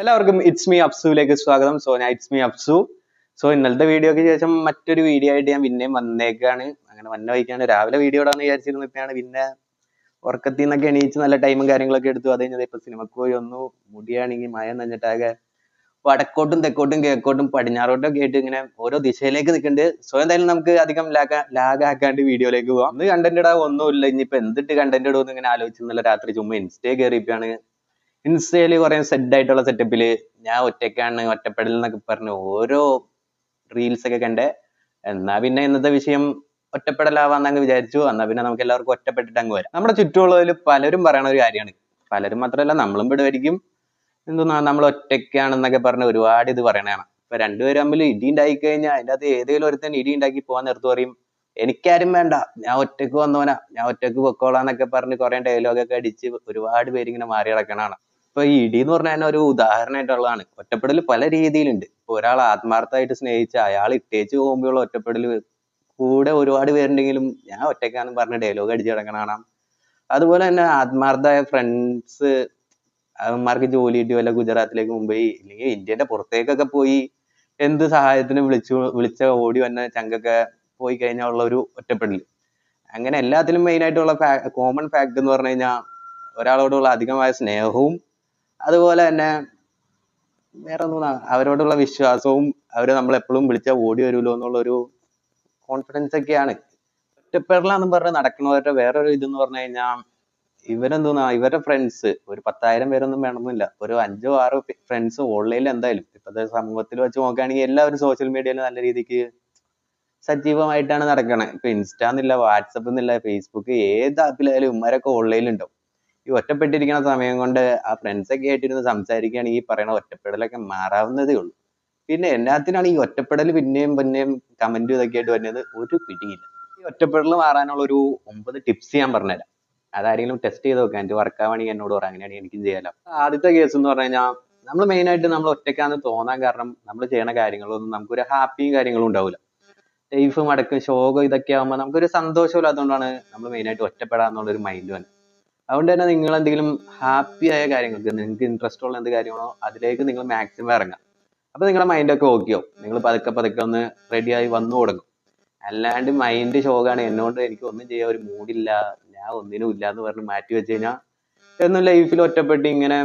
എല്ലാവർക്കും it's me അപ്സുവിലേക്ക് സ്വാഗതം. So ഞാൻ ഇറ്റ്സ് മീ അപ്സു. സോ ഇന്നലത്തെ വീഡിയോക്ക് ശേഷം മറ്റൊരു വീഡിയോ ആയിട്ട് ഞാൻ പിന്നെയും വന്നേക്കാണ്. അങ്ങനെ വന്ന വഴിക്കാണ്. രാവിലെ വീഡിയോ ഇടാന്ന് വിചാരിച്ചിരുന്നിട്ടാണ് പിന്നെ ഉറക്കത്തിൽ നിന്നൊക്കെ എണീച്ച് നല്ല ടൈമും കാര്യങ്ങളൊക്കെ എടുത്തു. അത് കഴിഞ്ഞത് ഇപ്പൊ സിനിമക്ക് പോയി വന്നു. മുടിയാണെങ്കിൽ മഴ നഞ്ഞിട്ടാകെ വടക്കോട്ടും തെക്കോട്ടും കിഴക്കോട്ടും പടിഞ്ഞാറോട്ടും ഒക്കെ ആയിട്ട് ഇങ്ങനെ ഓരോ ദിശയിലേക്ക് നിൽക്കുന്നുണ്ട് സോ എന്തായാലും നമുക്ക് അധികം ലാഗ ലാഗ് ആക്കാണ്ട് വീഡിയോയിലേക്ക് പോകാം ഇന്ന് കണ്ടന്റ് ഇടാൻ ഒന്നുമില്ല. ഇനിയിപ്പോ എന്തിട്ട് കണ്ടന്റ് ഇടുമെന്ന് ഇങ്ങനെ ആലോചിച്ച് രാത്രി ചുമ്മാ ഇൻസ്റ്റേ കയറിയപ്പോഴാണ് ഇൻസ്റ്റയിൽ കുറെ സെറ്റ് ആയിട്ടുള്ള സെറ്റപ്പിൽ ഞാൻ ഒറ്റയ്ക്കാണ് ഒറ്റപ്പെടൽ എന്നൊക്കെ പറഞ്ഞ് ഓരോ റീൽസ് ഒക്കെ കണ്ടേ എന്നാ പിന്നെ ഇന്നത്തെ വിഷയം ഒറ്റപ്പെടലാവാന്നങ്ങ് വിചാരിച്ചു. എന്നാ പിന്നെ നമുക്ക് എല്ലാവർക്കും ഒറ്റപ്പെട്ടിട്ട് അങ്ങ് വരാം. നമ്മുടെ ചുറ്റുമുള്ളതിൽ പലരും പറയണ ഒരു കാര്യമാണ്. പലരും മാത്രമല്ല നമ്മളും പെടുമായിരിക്കും. എന്തുന്നാ നമ്മൾ ഒറ്റയ്ക്കാണെന്നൊക്കെ പറഞ്ഞ് ഒരുപാട് ഇത് പറയണതാണ് ഇപ്പൊ രണ്ടുപേരും തമ്മിൽ ഇടി ഉണ്ടായി കഴിഞ്ഞാൽ അതിന്റെ അകത്ത് ഏതെങ്കിലും ഒരുത്തൻ ഇടി ഉണ്ടാക്കി പോകാൻ നേരത്ത് പറയും എനിക്കാരും വേണ്ട ഞാൻ ഒറ്റയ്ക്ക് വന്നോനാ ഞാൻ ഒറ്റയ്ക്ക് പൊക്കോളാന്നൊക്കെ പറഞ്ഞ് കുറെ ഡയലോഗൊക്കെ അടിച്ച് ഒരുപാട് പേര് ഇങ്ങനെ മാറി കിടക്കണതാണ് ഇപ്പൊ ഈ ഇടി എന്ന് പറഞ്ഞാൽ ഒരു ഉദാഹരണമായിട്ടുള്ളതാണ്. ഒറ്റപ്പെടൽ പല രീതിയിലുണ്ട്. ഇപ്പൊ ഒരാൾ ആത്മാർത്ഥമായിട്ട് സ്നേഹിച്ച അയാൾ ഇട്ടേച്ച് പോകുമ്പോഴുള്ള ഒറ്റപ്പെടൽ കൂടെ ഒരുപാട് പേരുണ്ടെങ്കിലും ഞാൻ ഒറ്റയ്ക്കാന്ന് പറഞ്ഞ ഡയലോഗ് അടിച്ച് കിടക്കണ അതുപോലെ തന്നെ ആത്മാർത്ഥമായ ഫ്രണ്ട്സ് അവന്മാർക്ക് ജോലി കിട്ടി വല്ല ഗുജറാത്തിലേക്ക് മുംബൈ ഇല്ലെങ്കിൽ ഇന്ത്യന്റെ പുറത്തേക്കൊക്കെ പോയി എന്ത് സഹായത്തിനും വിളിച്ചു വിളിച്ച ഓടി വന്ന ചങ്കൊക്കെ പോയി കഴിഞ്ഞാൽ ഉള്ള ഒരു ഒറ്റപ്പെടൽ അങ്ങനെ എല്ലാത്തിലും മെയിൻ ആയിട്ടുള്ള കോമൺ ഫാക്ട് എന്ന് പറഞ്ഞു കഴിഞ്ഞാൽ ഒരാളോടുള്ള അധികമായ സ്നേഹവും അതുപോലെ തന്നെ വേറെ ഒന്നും അവരോടുള്ള വിശ്വാസവും അവർ നമ്മൾ എപ്പോഴും വിളിച്ചാൽ ഓടി വരുമല്ലോ എന്നുള്ള ഒരു കോൺഫിഡൻസ് ഒക്കെയാണ്. ഒറ്റപ്പെടലാന്ന് പറഞ്ഞ് നടക്കുന്നവരുടെ വേറൊരു ഇതെന്ന് പറഞ്ഞു കഴിഞ്ഞാൽ ഇവരെന്തോന്നാ ഇവരുടെ ഫ്രണ്ട്സ് ഒരു പത്തായിരം പേരൊന്നും വേണമെന്നില്ല. ഒരു അഞ്ചോ ആറോ ഫ്രണ്ട്സ് ഓൺലൈനിൽ എന്തായാലും ഇപ്പോഴത്തെ സമൂഹത്തിൽ വെച്ച് നോക്കുകയാണെങ്കിൽ എല്ലാവരും സോഷ്യൽ മീഡിയയിൽ നല്ല രീതിക്ക് സജീവമായിട്ടാണ് നടക്കണേ. ഇപ്പൊ ഇൻസ്റ്റ എന്നില്ല വാട്സപ്പ് എന്നില്ല ഫേസ്ബുക്ക് ഏത് ആപ്പിലായാലും ഉമ്മാരൊക്കെ ഓൺലൈനിൽ ഉണ്ടാവും ഈ ഒറ്റപ്പെട്ടിരിക്കുന്ന സമയം കൊണ്ട് ആ ഫ്രണ്ട്സ് ഒക്കെ ആയിട്ടിരുന്ന് സംസാരിക്കുകയാണെങ്കിൽ ഈ പറയുന്ന ഒറ്റപ്പെടലൊക്കെ മാറാവുന്നതേ ഉള്ളൂ. പിന്നെ എന്നാത്തിനാണ് ഈ ഒറ്റപ്പെടൽ പിന്നെയും പിന്നെയും കമന്റ് ഇതൊക്കെ ആയിട്ട് വരുന്നത് ഒരു പിടിയില്ല. ഈ ഒറ്റപ്പെടൽ മാറാനുള്ള ഒരു ഒമ്പത് ടിപ്സ് ഞാൻ പറഞ്ഞുതരാം. അതാരെങ്കിലും ടെസ്റ്റ് ചെയ്ത് നോക്കാം. എന്റെ work എന്നോട് പറയാം അങ്ങനെയാണെങ്കിൽ എനിക്കും ചെയ്യാലോ. ആദ്യത്തെ കേസ് എന്ന് പറഞ്ഞു കഴിഞ്ഞാൽ നമ്മൾ മെയിൻ ആയിട്ട് നമ്മൾ ഒറ്റക്കാന്ന് തോന്നാൻ കാരണം നമ്മൾ ചെയ്യുന്ന കാര്യങ്ങളൊന്നും നമുക്കൊരു ഹാപ്പിയും കാര്യങ്ങളും ഉണ്ടാവില്ല ലൈഫ് മടക്കും ശോകം ഇതൊക്കെ ആകുമ്പോൾ നമുക്കൊരു സന്തോഷമില്ലാത്തതുകൊണ്ടാണ് നമ്മൾ മെയിൻ ആയിട്ട് ഒറ്റപ്പെടാന്നുള്ള ഒരു മൈൻഡ് വന്നത് അതുകൊണ്ട് തന്നെ നിങ്ങൾ എന്തെങ്കിലും ഹാപ്പി ആയ കാര്യങ്ങൾക്ക് നിങ്ങൾക്ക് ഇൻട്രസ്റ്റ് ഉള്ള എന്ത് കാര്യമാണോ അതിലേക്ക് നിങ്ങൾ മാക്സിമം ഇറങ്ങാം. അപ്പൊ നിങ്ങളുടെ മൈൻഡൊക്കെ ഓക്കെയോ നിങ്ങൾ പതുക്കെ പതുക്കെ ഒന്ന് റെഡി ആയി വന്നു തുടങ്ങും. അല്ലാണ്ട് മൈൻഡ് ഷോക്കാണ് എന്നോട് എനിക്ക് ഒന്നും ചെയ്യാൻ ഒരു മൂഡില്ല ഞാൻ ഒന്നിനും ഇല്ല എന്ന് പറഞ്ഞ് മാറ്റി വെച്ച് കഴിഞ്ഞാൽ എന്നും ലൈഫിൽ ഒറ്റപ്പെട്ട് ഇങ്ങനെ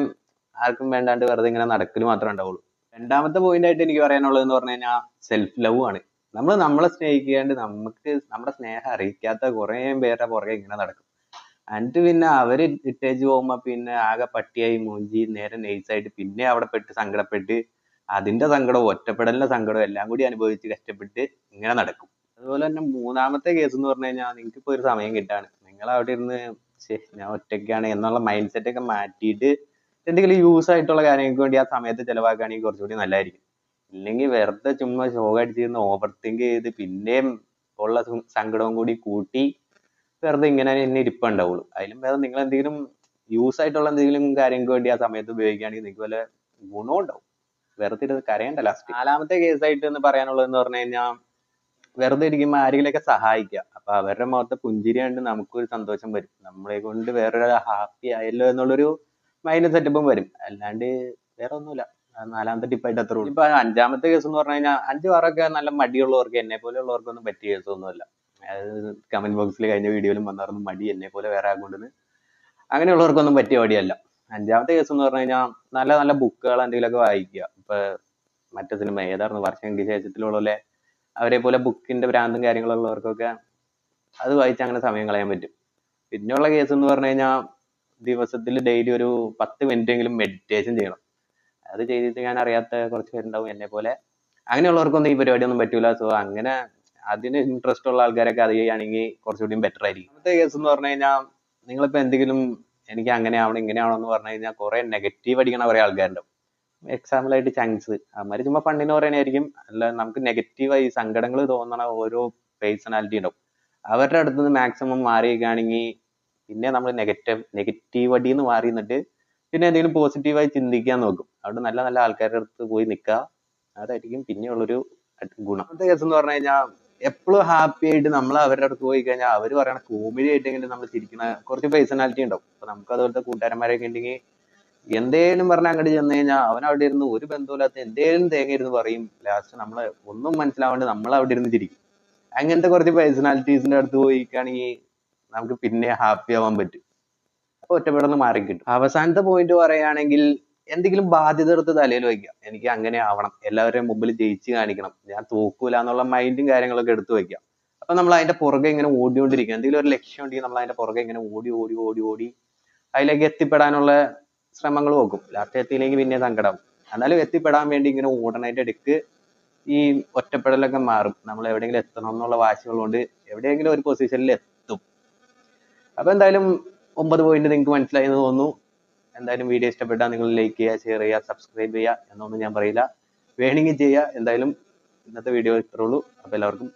ആർക്കും വേണ്ടാണ്ട് വെറുതെ ഇങ്ങനെ നടക്കൽ മാത്രമേ ഉണ്ടാവുള്ളൂ. രണ്ടാമത്തെ പോയിന്റ് ആയിട്ട് എനിക്ക് പറയാനുള്ളത് എന്ന് പറഞ്ഞു കഴിഞ്ഞാൽ സെൽഫ് ലവ് ആണ്. നമ്മൾ നമ്മളെ സ്നേഹിക്കാണ്ട് നമുക്ക് നമ്മുടെ സ്നേഹം അറിയിക്കാത്ത കുറേ പേരുടെ പുറകെ ഇങ്ങനെ നടക്കും. എന്നിട്ട് പിന്നെ അവർ ഇട്ടേച്ച് പോകുമ്പോ പിന്നെ ആകെ പട്ടിയായി മൂഞ്ചി നേരെ നൈസായിട്ട് പിന്നെ അവിടെ പെട്ട് സങ്കടപ്പെട്ട് അതിന്റെ സങ്കടവും ഒറ്റപ്പെടലിന്റെ സങ്കടവും എല്ലാം കൂടി അനുഭവിച്ച് കഷ്ടപ്പെട്ട് ഇങ്ങനെ നടക്കും. അതുപോലെ തന്നെ മൂന്നാമത്തെ കേസ് എന്ന് പറഞ്ഞു കഴിഞ്ഞാൽ നിങ്ങൾക്ക് ഇപ്പൊ ഒരു സമയം കിട്ടാണ്. നിങ്ങൾ അവിടെ ഇരുന്ന് ശ്ശെ, ഞാൻ ഒറ്റയ്ക്കാണ് എന്നുള്ള മൈൻഡ് സെറ്റ് ഒക്കെ മാറ്റിയിട്ട് എന്തെങ്കിലും യൂസ് ആയിട്ടുള്ള കാര്യങ്ങൾക്ക് വേണ്ടി ആ സമയത്ത് ചെലവാക്കുകയാണെങ്കിൽ കുറച്ചുകൂടി നല്ലതായിരിക്കും. ഇല്ലെങ്കിൽ വെറുതെ ചുമ്മാ ശോകം അടിച്ചിരുന്ന് ഓവർ തിങ്ക് ചെയ്ത് പിന്നെയും ഉള്ള സങ്കടവും കൂടി കൂട്ടി വെറുതെ ഇങ്ങനെ തന്നെ ഇരിപ്പുണ്ടാവുള്ളൂ. അതിലും വേറെ നിങ്ങൾ എന്തെങ്കിലും യൂസ് ആയിട്ടുള്ള എന്തെങ്കിലും കാര്യങ്ങൾക്ക് വേണ്ടി ആ സമയത്ത് ഉപയോഗിക്കുകയാണെങ്കിൽ നിങ്ങൾക്ക് വല്ല ഗുണവും ഉണ്ടാവും. വെറുതെ ഇരുന്ന് കരയണ്ട ലാസ്റ്റ് നാലാമത്തെ എന്ന് പറയാനുള്ളത് എന്ന് പറഞ്ഞു കഴിഞ്ഞാൽ വെറുതെ ഇരിക്കുമ്പോൾ ആരെങ്കിലുമൊക്കെ സഹായിക്കുക. അപ്പൊ അവരുടെ മുഖത്തെ പുഞ്ചിരി കണ്ട് നമുക്കൊരു സന്തോഷം വരും. നമ്മളെ കൊണ്ട് വേറൊരാൾ ഹാപ്പി ആയല്ലോ എന്നുള്ളൊരു മൈൻഡ് സെറ്റപ്പും വരും. അല്ലാണ്ട് വേറെ ഒന്നുമില്ല. നാലാമത്തെ ടിപ്പായിട്ട് അത്രേ ഉള്ളൂ. ഇപ്പൊ അഞ്ചാമത്തെ കേസ് എന്ന് പറഞ്ഞു കഴിഞ്ഞാൽ അഞ്ചു ആറൊക്കെ നല്ല മടിയുള്ളവർക്ക് എന്നെ പോലെയുള്ളവർക്കൊന്നും പറ്റിയ case അതായത് കമന്റ് ബോക്സിൽ കഴിഞ്ഞ വീഡിയോയിലും വന്നായിരുന്നു മടി എന്നെ പോലെ വേറെ ആകൊണ്ടെന്ന് അങ്ങനെയുള്ളവർക്കൊന്നും പറ്റിയ മടിയല്ല. അഞ്ചാമത്തെ കേസ് എന്ന് പറഞ്ഞു കഴിഞ്ഞാൽ നല്ല നല്ല ബുക്കുകൾ എന്തെങ്കിലുമൊക്കെ വായിക്കുക. ഇപ്പൊ മറ്റേ സിനിമ ഏതായിരുന്നു? വർഷങ്ങൾക്ക് ശേഷത്തിലുള്ള അവരെ പോലെ ബുക്കിന്റെ ഭ്രാന്തും കാര്യങ്ങളും ഉള്ളവർക്കൊക്കെ അത് വായിച്ച് അങ്ങനെ സമയം കളയാൻ പറ്റും. പിന്നെയുള്ള കേസ് എന്ന് പറഞ്ഞു കഴിഞ്ഞാൽ ദിവസത്തിൽ ഡെയിലി ഒരു പത്ത് മിനിറ്റ് എങ്കിലും മെഡിറ്റേഷൻ ചെയ്യണം. അത് ചെയ്തിട്ട് ഞാൻ അറിയാത്ത കുറച്ച് പേരുണ്ടാവും എന്നെ പോലെ. അങ്ങനെയുള്ളവർക്കൊന്നും ഈ പരിപാടിയൊന്നും പറ്റൂല. സോ അങ്ങനെ അതിന് ഇൻട്രസ്റ്റ് ഉള്ള ആൾക്കാരൊക്കെ അത് ചെയ്യുകയാണെങ്കിൽ കുറച്ചുകൂടി ബെറ്റർ ആയിരിക്കും. രണ്ടാമത്തെ കേസ് എന്ന് പറഞ്ഞു കഴിഞ്ഞാൽ നിങ്ങളിപ്പോ എന്തെങ്കിലും എനിക്ക് അങ്ങനെ ആവണം ഇങ്ങനെ ആവണം എന്ന് പറഞ്ഞു കഴിഞ്ഞാൽ കുറെ നെഗറ്റീവ് അടിക്കണ കുറെ ആൾക്കാരുണ്ടാവും. എക്സാമ്പിൾ ആയിട്ട് ചങ്സ് അവന്മാർ ചുമ്മാ ഫണ്ടിന് പറയണായിരിക്കും അല്ല നമുക്ക് നെഗറ്റീവായി സങ്കടങ്ങൾ തോന്നണ ഓരോ പേഴ്സണാലിറ്റി ഉണ്ടാവും. അവരുടെ അടുത്ത് നിന്ന് മാക്സിമം മാറിയിരിക്കുകയാണെങ്കിൽ പിന്നെ നമ്മൾ നെഗറ്റീവ് നെഗറ്റീവ് അടിന്ന് മാറി നിന്നിട്ട് പിന്നെ എന്തെങ്കിലും പോസിറ്റീവായി ചിന്തിക്കാൻ നോക്കും. അവിടെ നല്ല നല്ല ആൾക്കാരുടെ അടുത്ത് പോയി നിൽക്കുക. അതായിരിക്കും പിന്നെയുള്ളൊരു ഗുണം. കേസ് എന്ന് പറഞ്ഞു കഴിഞ്ഞാൽ എപ്പോഴും ഹാപ്പി ആയിട്ട് നമ്മൾ അവരുടെ അടുത്ത് പോയി കഴിഞ്ഞാൽ അവർ പറയണ കോമഡി ആയിട്ടെങ്കിലും നമ്മൾ ചിരിക്കുന്ന കുറച്ച് പേഴ്സണാലിറ്റി ഉണ്ടാവും. അപ്പൊ നമുക്ക് അതുപോലത്തെ കൂട്ടുകാരന്മാരൊക്കെ ഉണ്ടെങ്കിൽ എന്തേലും പറഞ്ഞ് അങ്ങോട്ട് ചെന്ന് കഴിഞ്ഞാൽ അവൻ അവിടെ ഇരുന്ന് ഒരു ബന്ധമില്ലാത്ത എന്തേലും തേങ്ങ ഇരുന്ന് പറയും. ലാസ്റ്റ് നമ്മൾ ഒന്നും മനസ്സിലാവാണ്ട് നമ്മൾ അവിടെ ഇരുന്ന് ചിരിക്കും. അങ്ങനത്തെ കുറച്ച് പേഴ്സണാലിറ്റീസിന്റെ അടുത്ത് പോയിക്കാണെങ്കിൽ നമുക്ക് പിന്നെ ഹാപ്പി ആവാൻ പറ്റും. അപ്പൊ ഒറ്റപ്പെടുന്ന് മാറി കിട്ടും അവസാനത്തെ പോയിന്റ് പറയുകയാണെങ്കിൽ എന്തെങ്കിലും ബാധ്യത എടുത്ത് തലയിൽ വെക്കുക എനിക്ക് അങ്ങനെ ആവണം. എല്ലാവരുടെയും മുമ്പിൽ ജയിച്ച് കാണിക്കണം. ഞാൻ തോക്കൂല എന്നുള്ള മൈൻഡും കാര്യങ്ങളൊക്കെ എടുത്ത് വെക്കുക അപ്പൊ നമ്മൾ അതിന്റെ പുറകെ ഇങ്ങനെ ഓടിക്കൊണ്ടിരിക്കുക. എന്തെങ്കിലും ഒരു ലക്ഷ്യം ഉണ്ടെങ്കിൽ നമ്മൾ അതിന്റെ പുറകെ ഇങ്ങനെ ഓടി ഓടി ഓടി ഓടി അതിലേക്ക് എത്തിപ്പെടാനുള്ള ശ്രമങ്ങൾ നോക്കും. ലാസ്റ്റ് എത്തിയില്ലെങ്കിൽ പിന്നെ സങ്കടം. എന്നാലും എത്തിപ്പെടാൻ വേണ്ടി ഇങ്ങനെ ഓടണതിന്റെ ഇടയ്ക്ക് ഈ ഒറ്റപ്പെടലൊക്കെ മാറും. നമ്മൾ എവിടെയെങ്കിലും എത്തണം എന്നുള്ള വാശികൾ കൊണ്ട് എവിടെയെങ്കിലും ഒരു പൊസിഷനിൽ എത്തും. അപ്പൊ എന്തായാലും ഒമ്പത് പോയിന്റ് നിങ്ങൾക്ക് മനസ്സിലായി എന്ന് തോന്നുന്നു. എന്തായാലും വീഡിയോ ഇഷ്ടപ്പെട്ടാൽ നിങ്ങൾ ലൈക്ക് ചെയ്യുക ഷെയർ ചെയ്യുക സബ്സ്ക്രൈബ് ചെയ്യുക എന്നൊന്നും ഞാൻ പറയില്ല. വേണമെങ്കിൽ ചെയ്യുക. എന്തായാലും ഇന്നത്തെ വീഡിയോ ഇത്രേ ഉള്ളൂ. അപ്പൊ എല്ലാവർക്കും